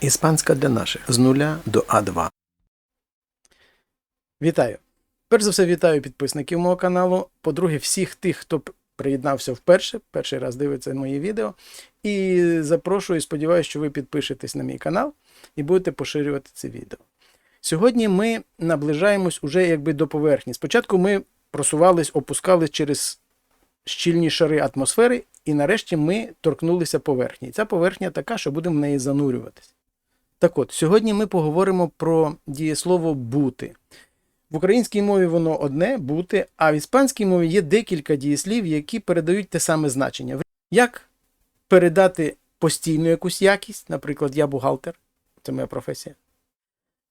Іспанська для наших з нуля до А2. Вітаю! Перш за все, вітаю підписників мого каналу. По-друге, всіх тих, хто приєднався вперше, перший раз дивиться мої відео. І запрошую, сподіваюся, що ви підпишетесь на мій канал і будете поширювати це відео. Сьогодні ми наближаємось уже якби до поверхні. Спочатку ми просувались, опускались через щільні шари атмосфери, і нарешті ми торкнулися поверхні. І ця поверхня така, що будемо в неї занурюватись. Так от, сьогодні ми поговоримо про дієслово бути. В українській мові воно одне бути, а в іспанській мові є декілька дієслів, які передають те саме значення. Як передати постійну якусь якість, наприклад, я бухгалтер, це моя професія.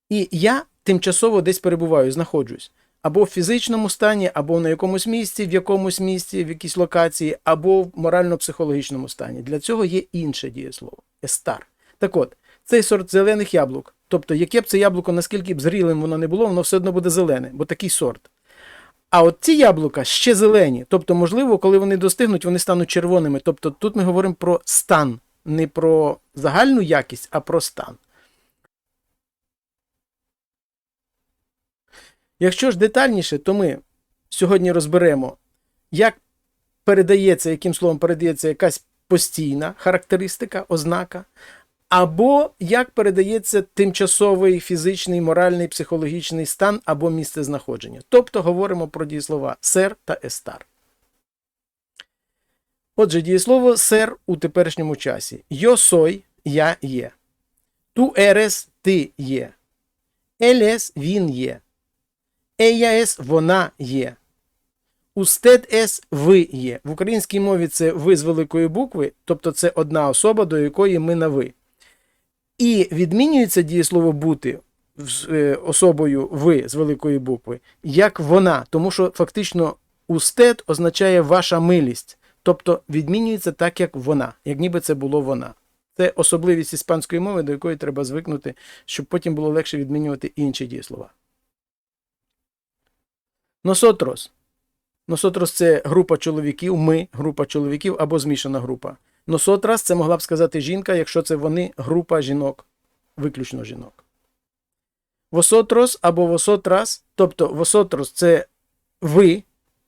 І я тимчасово десь перебуваю, знаходжусь. Або в фізичному стані, або на якомусь місці, в якомусь місці, в якійсь локації, або в морально-психологічному стані. Для цього є інше дієслово естар. Так от, цей сорт зелених яблук. Тобто, яке б це яблуко, наскільки б зрілим воно не було, воно все одно буде зелене, бо такий сорт. А от ці яблука ще зелені. Тобто, можливо, коли вони достигнуть, вони стануть червоними. Тобто тут ми говоримо про стан, не про загальну якість, а про стан. Якщо ж детальніше, то ми сьогодні розберемо, як передається, яким словом передається якась постійна характеристика, ознака, або як передається тимчасовий фізичний, моральний, психологічний стан або місце знаходження. Тобто говоримо про дієслова сер та естар. Отже, дієслово сер у теперішньому часі. Yo soy – я є. Ту eres – ти є. Es – він є. Es – вона є. Устед es – ви є. В українській мові це ви з великої букви, тобто це одна особа, до якої ми на ви. І відмінюється дієслово бути з, е, особою ви з великої букви, як вона, тому що фактично устед означає ваша милість, тобто відмінюється так, як вона, як ніби це було вона. Це особливість іспанської мови, до якої треба звикнути, щоб потім було легше відмінювати інші дієслова. Носотрос. Носотрос це група чоловіків, ми група чоловіків або змішана група. Носотрас це могла б сказати жінка, якщо це вони група жінок, виключно жінок. Восотрос або восотрас, тобто восотрос це ви,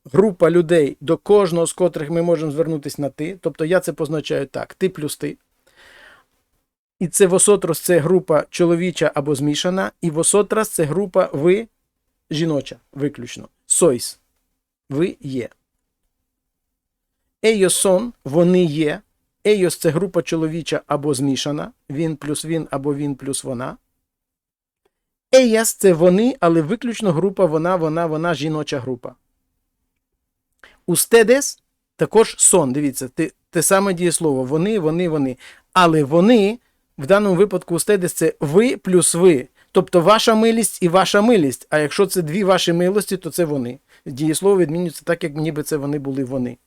група людей, до кожного з котрих ми можемо звернутися на ти. Тобто я це позначаю так: ти плюс ти. І це восотрос це група чоловіча або змішана, і восотрас це група ви жіноча, виключно. Сойс. Ви є. Ейосон вони є. Ейос це група чоловіча або змішана. Він плюс він або він плюс вона. Еяс це вони, але виключно група вона, вона, вона, жіноча група. Устедес також сон. Дивіться, те, те саме дієслово. Вони, вони, вони. Але вони, в даному випадку, устедес це ви плюс ви. Тобто ваша милість і ваша милість. А якщо це дві ваші милості, то це вони. Дієслово відмінюється так, як ніби це вони були вони.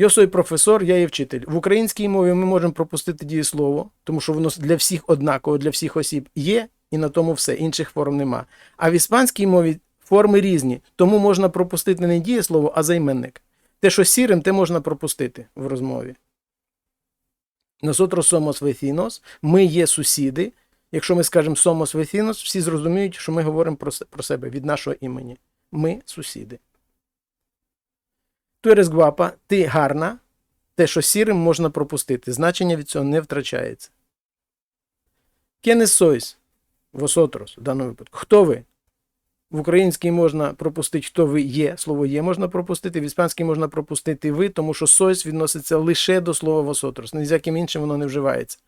Я сой професор, я є вчитель. В українській мові ми можемо пропустити дієслово, тому що воно для всіх однаково, для всіх осіб є, і на тому все. Інших форм нема. А в іспанській мові форми різні, тому можна пропустити не дієслово, а займенник. Те, що сірим, те можна пропустити в розмові. Nosotros somos vecinos, ми є сусіди. Якщо ми скажемо somos vecinos, всі зрозуміють, що ми говоримо про, себе від нашого імені. Ми сусіди. Eres guapa, ти гарна. Те, що сірим можна пропустити. Значення від цього не втрачається. ¿Quiénes sois? Vosotros, в даному випадку. Хто ви? В українській можна пропустити, хто ви є. Слово є можна пропустити, в іспанській можна пропустити ви, тому що сойс відноситься лише до слова восотрос. Ні з яким іншим воно не вживається.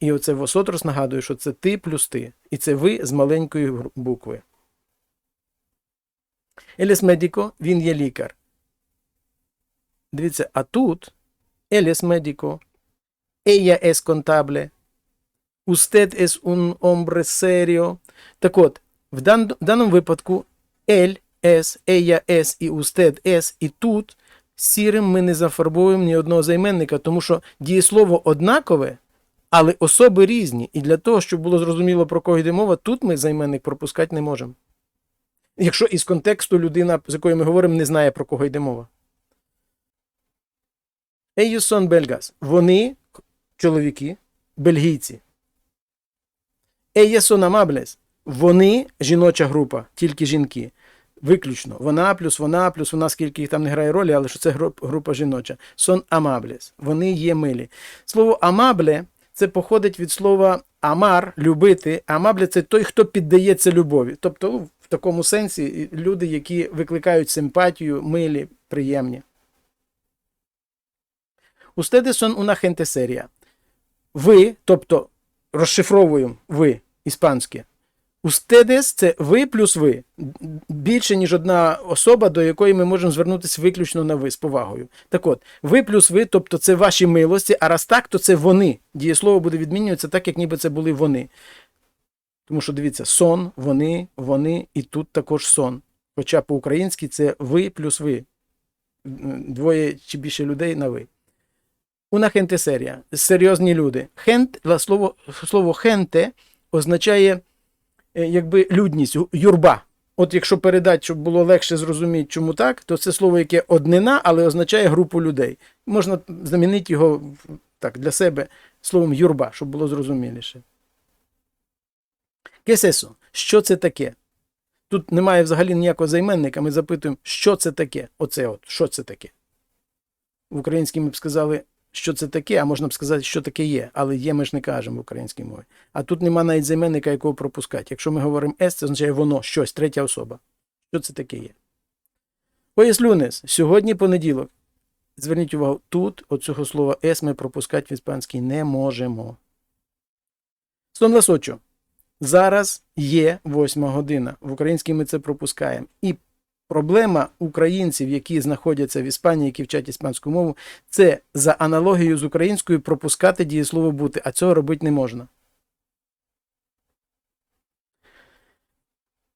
І оце восотрос нагадує, що це ти плюс ти. І це ви з маленької букви. Еліс медіко, він є лікар. Дивіться, а тут es médico, ella es contable, usted es un hombre serio. Так от, в, дан, в даному випадку él es, ella es і usted es, і тут сірим ми не зафарбовуємо ні одного займенника, тому що дієслово однакове, але особи різні. І для того, щоб було зрозуміло, про кого йде мова, тут ми займенник пропускати не можемо. Якщо із контексту людина, з якою ми говоримо, не знає, про кого йде мова. Son belgas. Вони чоловіки, бельгійці. Son amables. Вони жіноча група, тільки жінки. Виключно. Вона плюс вона, плюс вона, скільки їх там не грає ролі, але що це група жіноча. Son amables. Вони є милі. Слово amable це походить від слова амар любити. Амабле це той, хто піддається любові. Тобто, ну, в такому сенсі люди, які викликають симпатію, милі, приємні. Ustedes son una gente seria. Ви, тобто розшифровуємо ви іспанське. Ustedes – це ви плюс ви. Більше, ніж одна особа, до якої ми можемо звернутися виключно на ви з повагою. Так от, ви плюс ви, тобто це ваші милості, а раз так, то це вони. Дієслово буде відмінюватися так, як ніби це були вони. Тому що дивіться, сон, вони, вони, і тут також сон. Хоча по-українськи це ви плюс ви. Двоє чи більше людей на ви. Una gente seria. Серйозні люди. Хент, слово, слово хенте означає е, якби людність, юрба. От якщо передати, щоб було легше зрозуміти, чому так, то це слово, яке однина, але означає групу людей. Можна замінити його так, для себе словом юрба, щоб було зрозуміліше. Кесесо, що це таке? Тут немає взагалі ніякого займенника, ми запитуємо, що це таке? Оце от, що це таке? В українській ми б сказали, що це таке, а можна б сказати, що таке є, але є ми ж не кажемо в українській мові. А тут нема навіть займенника, якого пропускати. Якщо ми говоримо «ес», це означає воно, щось, третя особа. Що це таке є? Пояс люнес. Сьогодні понеділок. Зверніть увагу, тут оцього слова «ес» ми пропускати в іспанській не можемо. Сон ласочо. Зараз є восьма година. В українській ми це пропускаємо. І проблема українців, які знаходяться в Іспанії, які вчать іспанську мову, це за аналогією з українською пропускати дієслово бути, а цього робити не можна.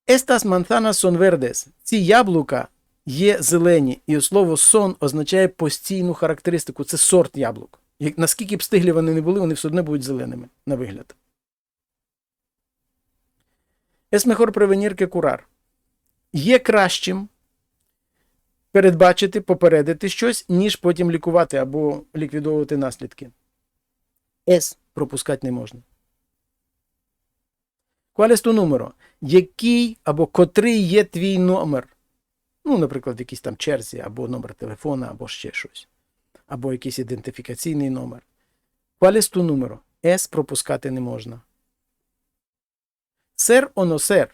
Estas manzanas son verdes. Ці яблука є зелені, і слово сон означає постійну характеристику. Це сорт яблук. Наскільки б стиглі вони не були, вони все одно будуть зеленими на вигляд. Es mejor prevenir que curar. Є кращим передбачити, попередити щось, ніж потім лікувати або ліквідовувати наслідки. С пропускати не можна. Tu numero? Який або котрий є твій номер? Ну, наприклад, в якійсь там черзі, або номер телефона, або ще щось. Або якийсь ідентифікаційний номер. Tu numero? С пропускати не можна. Ser o no ser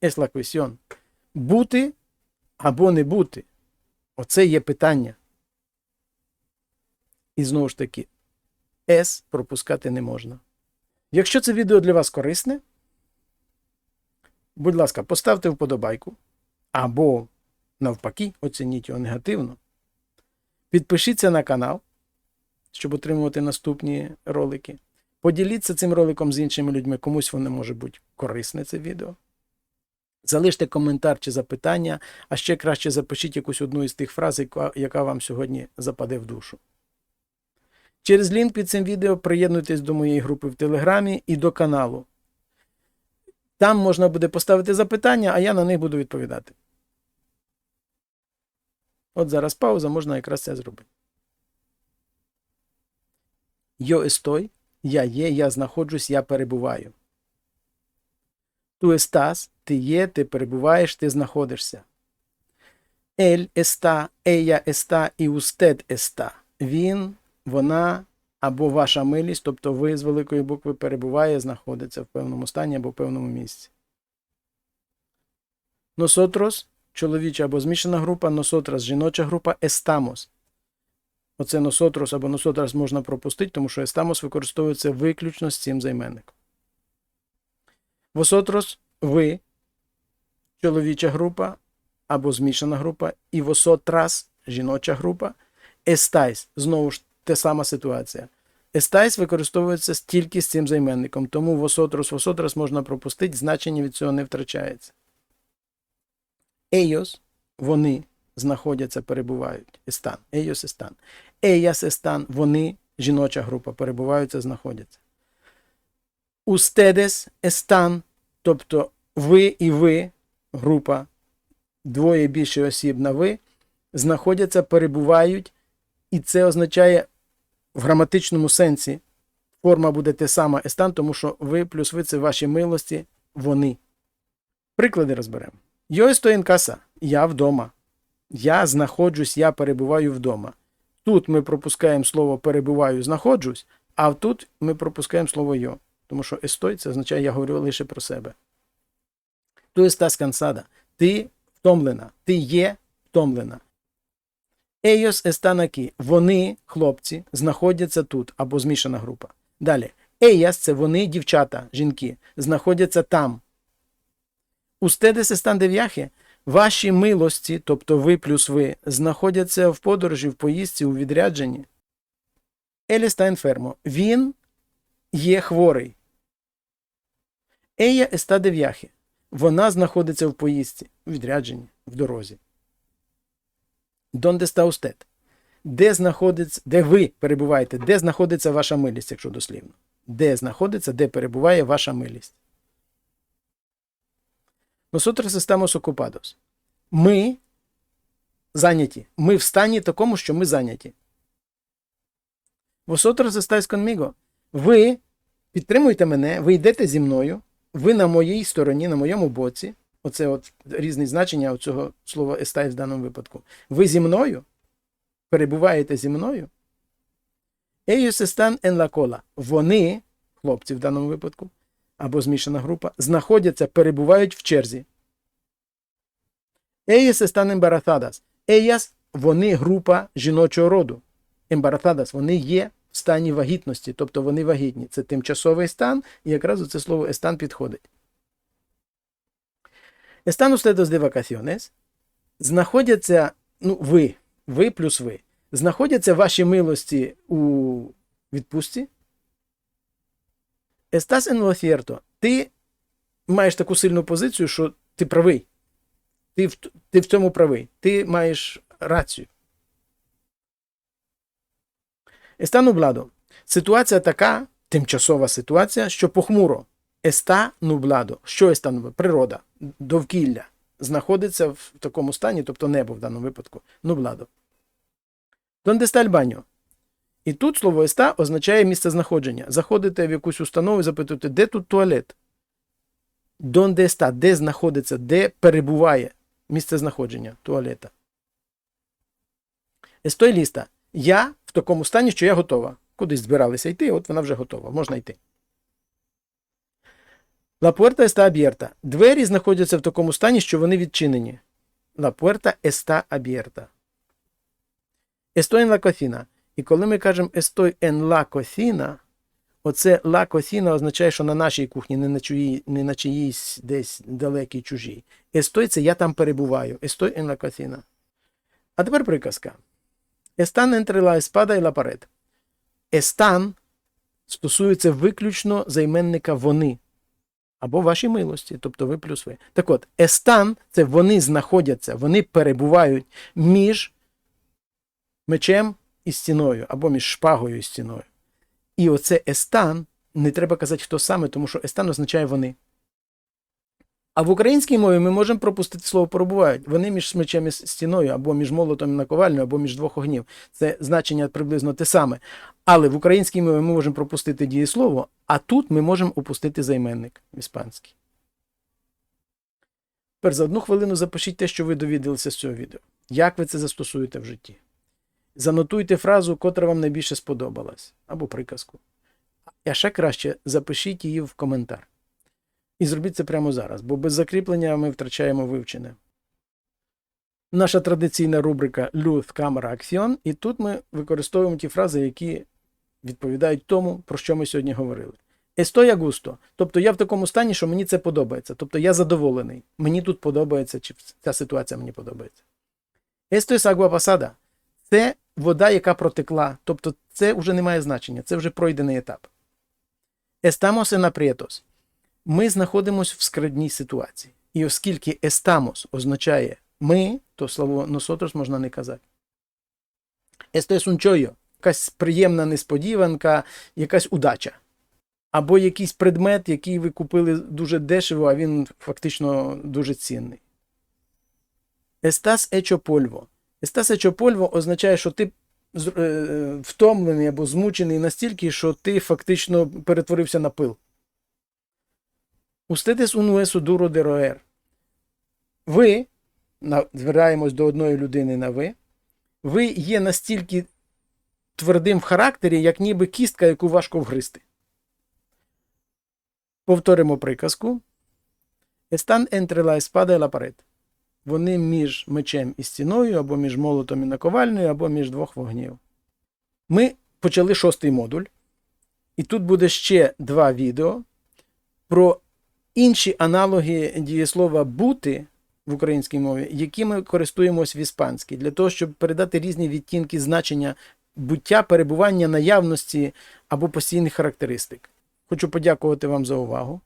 es la cuestión. Бути або не бути. Оце є питання. І знову ж таки, С пропускати не можна. Якщо це відео для вас корисне, будь ласка, поставте вподобайку. Або, навпаки, оцініть його негативно. Підпишіться на канал, щоб отримувати наступні ролики. Поділіться цим роликом з іншими людьми, комусь воно може бути корисне це відео. Залиште коментар чи запитання, а ще краще запишіть якусь одну із тих фраз, яка, вам сьогодні западе в душу. Через лінк під цим відео приєднуйтесь до моєї групи в Телеграмі і до каналу. Там можна буде поставити запитання, а я на них буду відповідати. От зараз пауза, можна якраз це зробити. Yo estoy, я є, я знаходжусь, я перебуваю. Tú estás, ти є, ти перебуваєш, ти знаходишся. Él está, ella está і usted está. Він, вона або ваша милість, тобто ви з великої букви перебуває, знаходиться в певному стані або в певному місці. Nosotros, чоловіча або змішана група, nosotras, жіноча група, estamos. Оце nosotros або nosotras можна пропустити, тому що estamos використовується виключно з цим займенником. Vosotros – ви, чоловіча група або змішана група, і vosotras – жіноча група, estáis – знову ж те сама ситуація. Estáis використовується тільки з цим займенником, тому vosotros, vosotras можна пропустити, значення від цього не втрачається. Ellos – вони знаходяться, перебувають. Están. Ellos están. Ellas están – вони, жіноча група, перебуваються, знаходяться. Ustedes están, тобто ви і ви, група, двоє більше осіб на ви, знаходяться, перебувають, і це означає в граматичному сенсі форма буде те сама естан, тому що ви плюс ви це ваші милості, вони. Приклади розберемо. Yo estoy en. Я вдома. Я знаходжусь, я перебуваю вдома. Тут ми пропускаємо слово перебуваю, знаходжусь, а тут ми пропускаємо слово йо. Тому що estoy це означає, я говорю лише про себе. Tú estás cansada. Ти втомлена. Ти є втомлена. Ellos están aquí. Вони, хлопці, знаходяться тут або змішана група. Далі. Ellas – це вони, дівчата, жінки, знаходяться там. Ustedes están de viaje. Ваші милості, тобто ви плюс ви, знаходяться в подорожі, в поїздці, у відрядженні. Él está enfermo. Він є хворий. Ella está de viaje. Вона знаходиться в поїздці, у відрядженні, в дорозі. Está usted? Де знаходиться, де ви перебуваєте, де знаходиться ваша милість, якщо дослівно? Де знаходиться, де перебуває ваша милість? Nosotros estamos ocupados. Ми зайняті. Ми в стані такому, що ми зайняті. Vosotros estáis conmigo. Ви підтримуєте мене, ви йдете зі мною, ви на моїй стороні, на моєму боці. Оце от різні значення цього слова estáis в даному випадку. Ви зі мною, перебуваєте зі мною. En la. Вони, хлопці в даному випадку, або змішана група, знаходяться, перебувають в черзі. Ellas están embarazadas. Ellas – вони група жіночого роду. Embarazadas – вони є в стані вагітності, тобто вони вагітні. Це тимчасовий стан, і якраз це слово están підходить. Están ustedes de vacaciones. Знаходяться, ну, ви, ви плюс ви. Знаходяться ваші милості у відпустці. Estás en lo. Ти маєш таку сильну позицію, що ти правий. Ти в, ти в цьому правий. Ти маєш рацію. Еста нубладо. Ситуація така, тимчасова ситуація, що похмуро. Еста нубладо. Що еста нубладо? Природа, довкілля. Знаходиться в такому стані, тобто небо в даному випадку. Нубладо. Донде ста баньо? І тут слово еста означає місце знаходження. Заходите в якусь установу і запитуєте, де тут туалет? Донде еста, де знаходиться, де перебуває місце знаходження туалета. Естой ліста. Я в такому стані, що я готова. Кудись збиралися йти, от вона вже готова, можна йти. La puerta está abierta. Двері знаходяться в такому стані, що вони відчинені. La puerta está abierta. Estoy en la cocina. І коли ми кажемо estoy en la cocina, оце la cocina означає, що на нашій кухні, не на, чиї, не на чиїсь десь далекій чужій. Estoy – це я там перебуваю. Estoy en la cocina. А тепер приказка. Están entre la espada y la pared. Están стосується виключно займенника вони. Або ваші милості, тобто ви плюс ви. Так от, están – це вони знаходяться, вони перебувають між мечем і стіною, або між шпагою і стіною. І оце están, не треба казати, хто саме, тому що están означає вони. А в українській мові ми можемо пропустити слово перебувають. Вони між мечем і стіною, або між молотом і наковальнею, або між двох огнів. Це значення приблизно те саме. Але в українській мові ми можемо пропустити дієслово, а тут ми можемо опустити займенник в іспанській. Тепер за одну хвилину запишіть те, що ви довідалися з цього відео. Як ви це застосуєте в житті? Занотуйте фразу, котра вам найбільше сподобалась, або приказку. А ще краще запишіть її в коментар. І зробіть це прямо зараз, бо без закріплення ми втрачаємо вивчене. Наша традиційна рубрика Люth, камера, акціон, і тут ми використовуємо ті фрази, які відповідають тому, про що ми сьогодні говорили. A gusto. Тобто я в такому стані, що мені це подобається. Тобто я задоволений. Мені тут подобається, чи ця ситуація мені подобається. Es agua pasada. Це вода, яка протекла. Тобто це вже не має значення, це вже пройдений етап. En aprietos. Ми знаходимося в складній ситуації. І оскільки estamos означає ми, то слово nosotros можна не казати. Es. Якась приємна несподіванка, якась удача. Або якийсь предмет, який ви купили дуже дешево, а він фактично дуже цінний. Polvo. Estás hecho polvo означає, що ти е, втомлений або змучений настільки, що ти фактично перетворився на пил. Ustedes un hueso duro de roer. Ви, звертаємось до одної людини на ви, ви є настільки твердим в характері, як ніби кістка, яку важко вгризти. Повторимо приказку. Están entre la espada. Вони між мечем і стіною, або між молотом і наковальнею, або між двох вогнів. Ми почали шостий модуль, і тут буде ще два відео про інші аналоги дієслова бути в українській мові, які ми користуємось в іспанській, для того, щоб передати різні відтінки значення буття, перебування наявності або постійних характеристик. Хочу подякувати вам за увагу.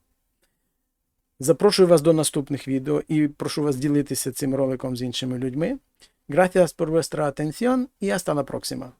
Запрошую вас до наступних відео і прошу вас ділитися цим роликом з іншими людьми. Gracias por vuestra atención y hasta la próxima.